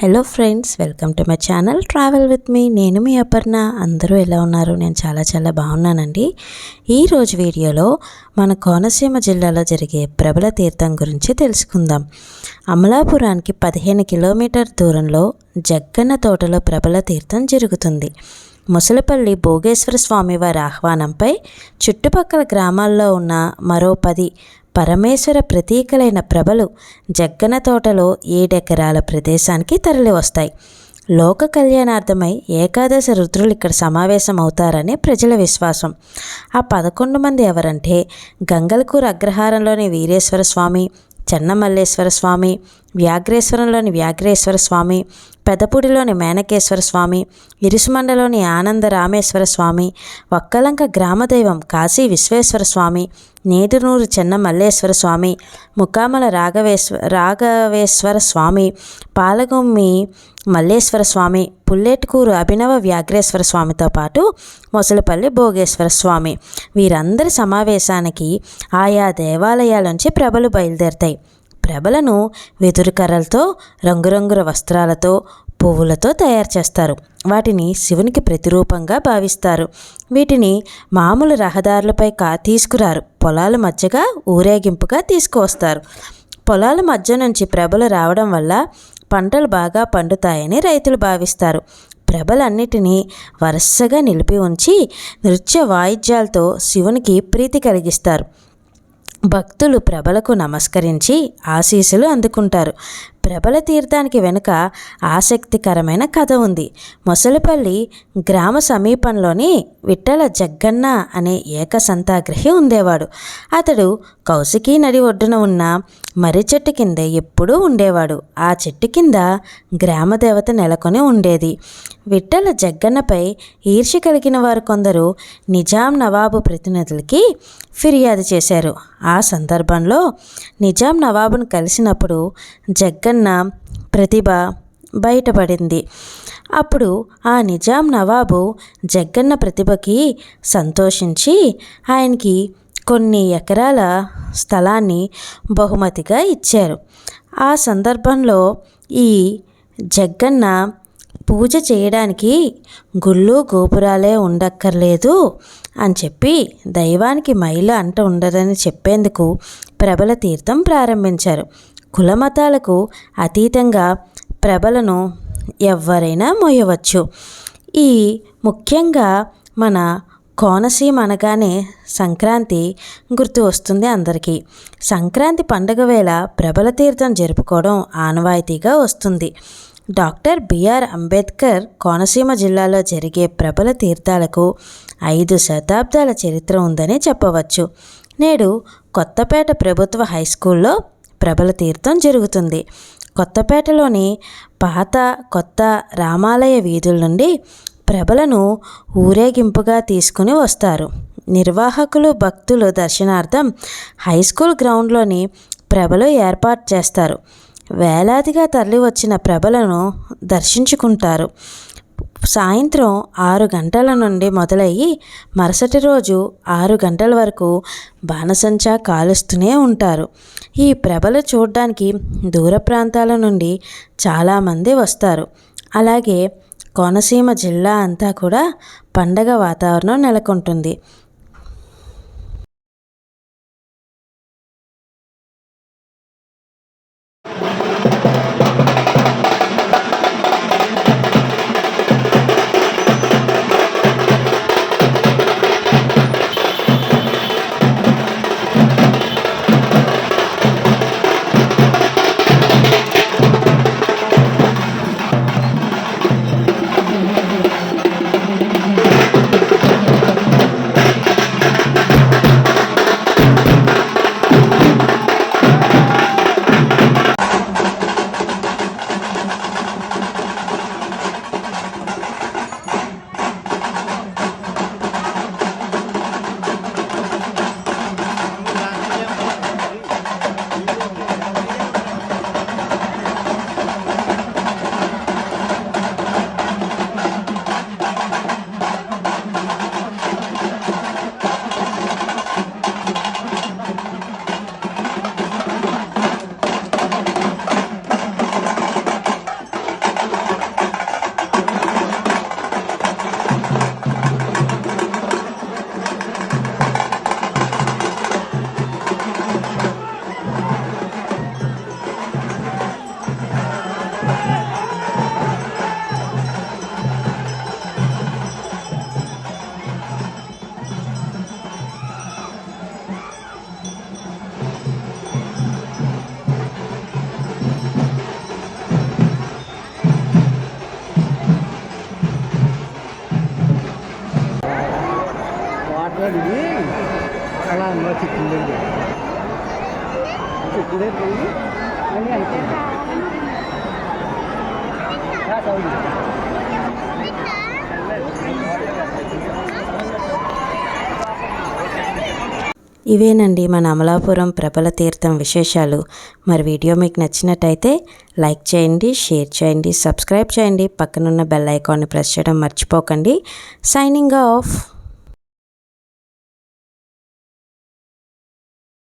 Hello friends welcome to my channel travel with me నేను మీ అపర్ణ. అందరూ ఎలా ఉన్నారు? నేను చాలా చాలా బాగున్నానండి. ఈరోజు వీడియోలో మన కోనసీమ జిల్లాలో జరిగే ప్రబల తీర్థం గురించి తెలుసుకుందాం. అమలాపురానికి పదిహేను కిలోమీటర్ దూరంలో జగ్గన్న తోటలో ప్రబల తీర్థం జరుగుతుంది. ముసలపల్లి భోగేశ్వర స్వామివారి ఆహ్వానంపై చుట్టుపక్కల గ్రామాల్లో ఉన్న మరో పది పరమేశ్వర ప్రతీకలైన ప్రభలు జగ్గన తోటలో ఏడెకరాల ప్రదేశానికి తరలివస్తాయి. లోక కళ్యాణార్థమై ఏకాదశ రుద్రులు ఇక్కడ సమావేశమవుతారనే ప్రజల విశ్వాసం. ఆ పదకొండు మంది ఎవరంటే గంగలకూరు అగ్రహారంలోని వీరేశ్వర స్వామి చెన్నమల్లేశ్వర స్వామి వ్యాఘ్రేశ్వరంలోని వ్యాఘ్రేశ్వర స్వామి పెదపూడిలోని మేనకేశ్వర స్వామి ఇరుసుమండలోని ఆనంద రామేశ్వర స్వామి వక్కలంక గ్రామదైవం కాశీ విశ్వేశ్వర స్వామి నేదునూరు చెన్న మల్లేశ్వర స్వామి ముకామల రాఘవేశ్వ రాఘవేశ్వర స్వామి పాలగుమ్మి మల్లేశ్వర స్వామి పుల్లెట్కూరు అభినవ వ్యాఘ్రేశ్వర స్వామితో పాటు ముసలిపల్లి భోగేశ్వర స్వామి. వీరందరి సమావేశానికి ఆయా దేవాలయాల నుంచి ప్రభలు బయలుదేరుతాయి. ప్రభలను వెదురు కర్రలతో రంగురంగుల వస్త్రాలతో పువ్వులతో తయారు చేస్తారు. వాటిని శివునికి ప్రతిరూపంగా భావిస్తారు. వీటిని మామూలు రహదారులపై కా తీసుకురారు. పొలాల మధ్యగా ఊరేగింపుగా తీసుకువస్తారు. పొలాల మధ్య నుంచి ప్రభలు రావడం వల్ల పంటలు బాగా పండుతాయని రైతులు భావిస్తారు. ప్రభలన్నిటినీ వరుసగా నిలిపి ఉంచి నృత్య వాయిద్యాలతో శివునికి ప్రీతి కలిగిస్తారు. భక్తులు ప్రభలకు నమస్కరించి ఆశీస్సులు అందుకుంటారు. ప్రబల తీర్థానికి వెనుక ఆసక్తికరమైన కథ ఉంది. మొసలిపల్లి గ్రామ సమీపంలోని విట్టల జగ్గన్న అనే ఏక సంతాగ్రహి ఉండేవాడు. అతడు కౌశికీ నది ఒడ్డున ఉన్న మర్రి చెట్టు కింద ఎప్పుడూ ఉండేవాడు. ఆ చెట్టు కింద గ్రామదేవత నెలకొని ఉండేది. విట్టల జగ్గన్నపై ఈర్ష్య కలిగిన వారు కొందరు నిజాం నవాబు ప్రతినిధులకి ఫిర్యాదు చేశారు. ఆ సందర్భంలో నిజాం నవాబును కలిసినప్పుడు జగ్గన్న ప్రతిభ బయటపడింది. అప్పుడు ఆ నిజాం నవాబు జగ్గన్న ప్రతిభకి సంతోషించి ఆయనకి కొన్ని ఎకరాల స్థలాన్ని బహుమతిగా ఇచ్చారు. ఆ సందర్భంలో ఈ జగ్గన్న పూజ చేయడానికి గుళ్ళు గోపురాలే ఉండక్కర్లేదు అని చెప్పి దైవానికి మైలు అంట ఉండదని చెప్పేందుకు ప్రబల తీర్థం ప్రారంభించారు. కులమతాలకు అతీతంగా ప్రభలను ఎవరైనా మోయవచ్చు. ఈ ముఖ్యంగా మన కోనసీమ అనగానే సంక్రాంతి గుర్తు వస్తుంది అందరికీ. సంక్రాంతి పండుగ వేళ ప్రబల తీర్థం జరుపుకోవడం ఆనవాయితీగా వస్తుంది. డాక్టర్ బిఆర్ అంబేద్కర్ కోనసీమ జిల్లాలో జరిగే ప్రబల తీర్థాలకు ఐదు శతాబ్దాల చరిత్ర ఉందని చెప్పవచ్చు. నేడు కొత్తపేట ప్రభుత్వ హై స్కూల్లో ప్రబల తీర్థం జరుగుతుంది. కొత్తపేటలోని పాత కొత్త రామాలయ వీధుల నుండి ప్రభలను ఊరేగింపుగా తీసుకుని వస్తారు. నిర్వాహకులు భక్తులు దర్శనార్థం హై స్కూల్ గ్రౌండ్లోని ప్రభలు ఏర్పాటు చేస్తారు. వేలాదిగా తరలి వచ్చిన ప్రభలను దర్శించుకుంటారు. సాయంత్రం ఆరు గంటల నుండి మొదలయ్యి మరుసటి రోజు ఆరు గంటల వరకు బాణసంచా కాలుస్తూనే ఉంటారు. ఈ ప్రభలు చూడడానికి దూర ప్రాంతాల నుండి చాలామంది వస్తారు. అలాగే కోనసీమ జిల్లా అంతా కూడా పండగ వాతావరణం నెలకొంటుంది. కాదు అలా అన్న చిక్కింది చిక్కిదే పోయి అని ఇవేనండి మన అమలాపురం ప్రబల తీర్థం విశేషాలు. మరి వీడియో మీకు నచ్చినట్టయితే లైక్ చేయండి షేర్ చేయండి సబ్స్క్రైబ్ చేయండి. పక్కనున్న బెల్ ఐకాన్ని ప్రెస్ చేయడం మర్చిపోకండి. Signing off.